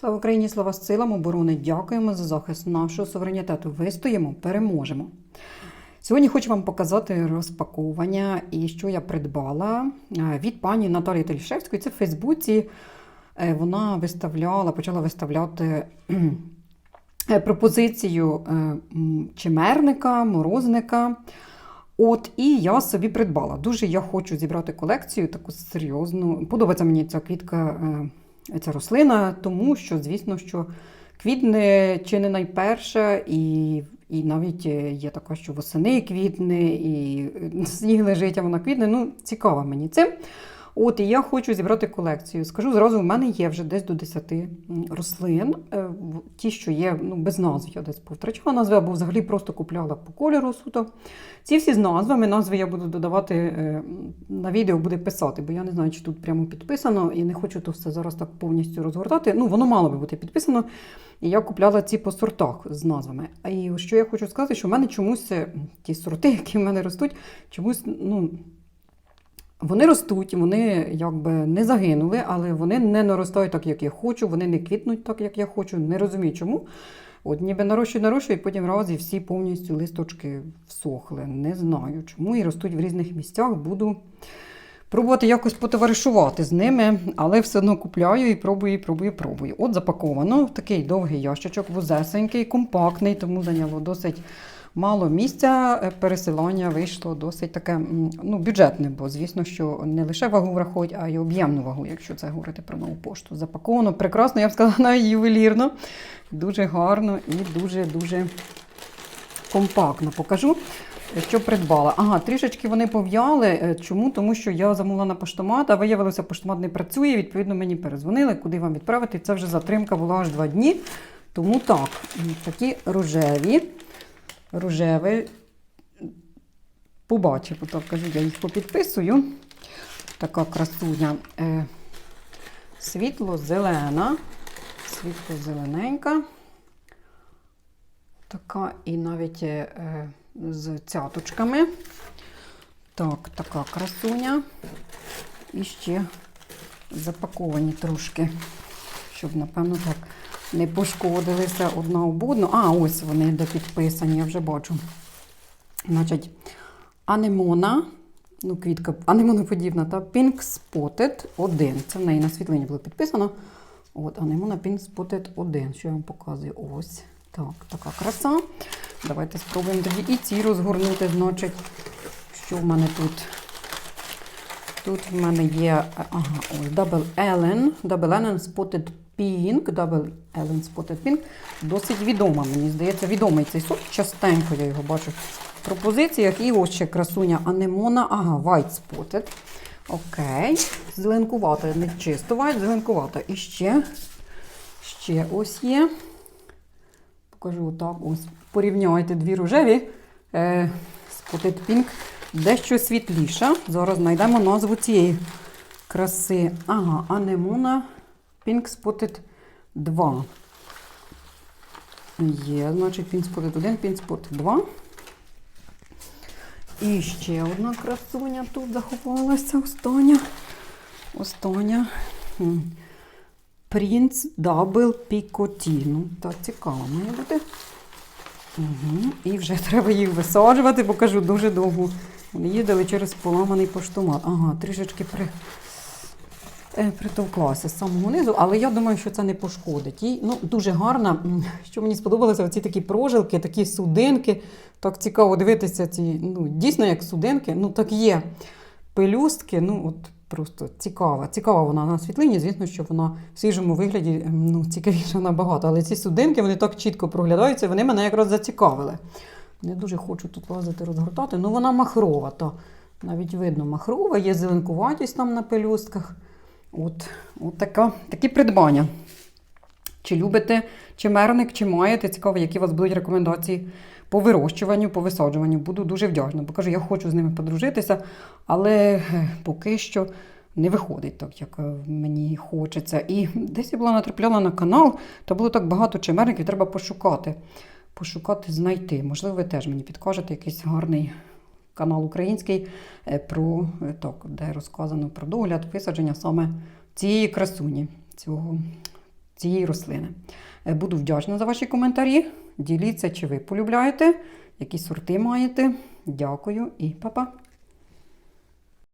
Слава Україні, слава силам оборони! Дякуємо за захист нашого суверенітету. Вистоїмо, переможемо. Сьогодні хочу вам показати розпаковування і що я придбала е, від пані Наталії Телішевської. Це в Фейсбуці. Е, Вона виставляла, почала виставляти е, пропозицію чимерника, морозника. От і я собі придбала. Дуже я хочу зібрати колекцію таку серйозну. Подобається мені ця квітка, ця рослина, тому що, звісно, що квітне чи не найперша, і, і навіть е, є така, що восени квітне, і е, сніг лежить, а вона квітне. Ну, цікава мені цим. От і я хочу зібрати колекцію. Скажу зразу, в мене є вже десь до 10 рослин. Е, Ті, що є ну, без назв, я десь повтрачала назви, або взагалі просто купляла по кольору суто. Ці всі з назвами. Назви я буду додавати е, на відео, буде писати, бо я не знаю, чи тут прямо підписано, і не хочу то все зараз так повністю розгортати. Ну, воно мало би бути підписано. І я купляла ці по сортах з назвами. І що я хочу сказати, що в мене чомусь е, ті сорти, які в мене ростуть, чомусь, ну. Вони ростуть, вони якби не загинули, але вони не наростають так, як я хочу, вони не квітнуть так, як я хочу. Не розумію чому. От ніби нарощую, нарощую, і потім раз і всі повністю листочки всохли. Не знаю чому. І ростуть в різних місцях. Буду пробувати якось потоваришувати з ними, але все одно купляю і пробую, і пробую, пробую. От запаковано такий довгий ящичок, вузесенький, компактний, тому зайняло досить мало місця. Е, Пересилання вийшло досить таке ну, бюджетне, бо звісно, що не лише вагу враховують, а й об'ємну вагу, якщо це говорити про нову пошту. Запаковано прекрасно, я б сказала, навіть ювелірно. Дуже гарно і дуже-дуже компактно покажу. Що придбала? Ага, трішечки вони пов'яли. Е, Чому? Тому що я замовила на поштомат, а виявилося, поштомат не працює. Відповідно, мені перезвонили, куди вам відправити. Це вже затримка була аж два дні. Тому так, такі рожеві. Рожеві. Побачив, так кажу, я їх попідписую. Така красуня. Е, світло-зелена, світло-зелененька. Така і навіть е, з цяточками. Так, така красуня. І ще запаковані трошки, щоб, напевно, так не пошкодилися одна об одну. А, ось вони де підписані, я вже бачу. Значить, анемона, ну, квітка анемоноподібна, та Pink Spotted 1. Це в неї на світлині було підписано. От, анемона Pink Spotted 1. Що я вам показую? Ось. Так, така краса. Давайте спробуємо тоді і ці розгорнути. Значить, що в мене тут? Тут в мене є ага, ось Double Ellen, Double Ellen Spotted Pink, Double Ellen Spotted Pink. Досить відома, мені здається, відомий цей сорт. Частенько я його бачу в пропозиціях. І ось ще красуня Анемона. Ага, White Spotted. Окей. Зеленкувата, не чисто white, зеленкувата. І ще, ще ось є. Покажу отак. Ось. Порівняйте дві рожеві. Е, Spotted Pink дещо світліша. Зараз знайдемо назву цієї краси. Ага, Анемона Pink Spotted 2. Є, значить, Pink Spotted 1, Pink Spotted 2. І ще одна красуня тут заховалася. Остання. Остання. Принц Дабл Пікоті. Ну, так цікаво має бути. Угу. І вже треба їх висаджувати, покажу дуже довго. Вони їздили через поламаний поштомат. Ага, трішечки при, притовклася з самого низу, але я думаю, що це не пошкодить. Їй ну, дуже гарна. Що мені сподобалося, оці такі прожилки, такі судинки. Так цікаво дивитися ці, ну, дійсно як судинки. Ну, так є пелюстки. Ну, от просто цікава. Цікава вона на світлині. Звісно, що вона в свіжому вигляді ну, цікавіша набагато. Але ці судинки вони так чітко проглядаються, вони мене якраз зацікавили. Не дуже хочу тут лазити, розгортати. Ну, вона махрова, то навіть видно махрова, є зеленкуватість там на пелюстках. От, от така, такі придбання. Чи любите чимерник, чи маєте? Цікаво, які у вас будуть рекомендації по вирощуванню, по висаджуванню. Буду дуже вдячна. Бо кажу, я хочу з ними подружитися, але е, поки що не виходить так, як е, мені хочеться. І десь я була натрапляла на канал, то було так багато чимерників, треба пошукати. Пошукати, знайти. Можливо, ви теж мені підкажете якийсь гарний канал український, е, про е, так, де розказано про догляд, висадження саме цієї красуні, цього, цієї рослини. Е, Буду вдячна за ваші коментарі. Діліться, чи ви полюбляєте, які сорти маєте. Дякую і па-па!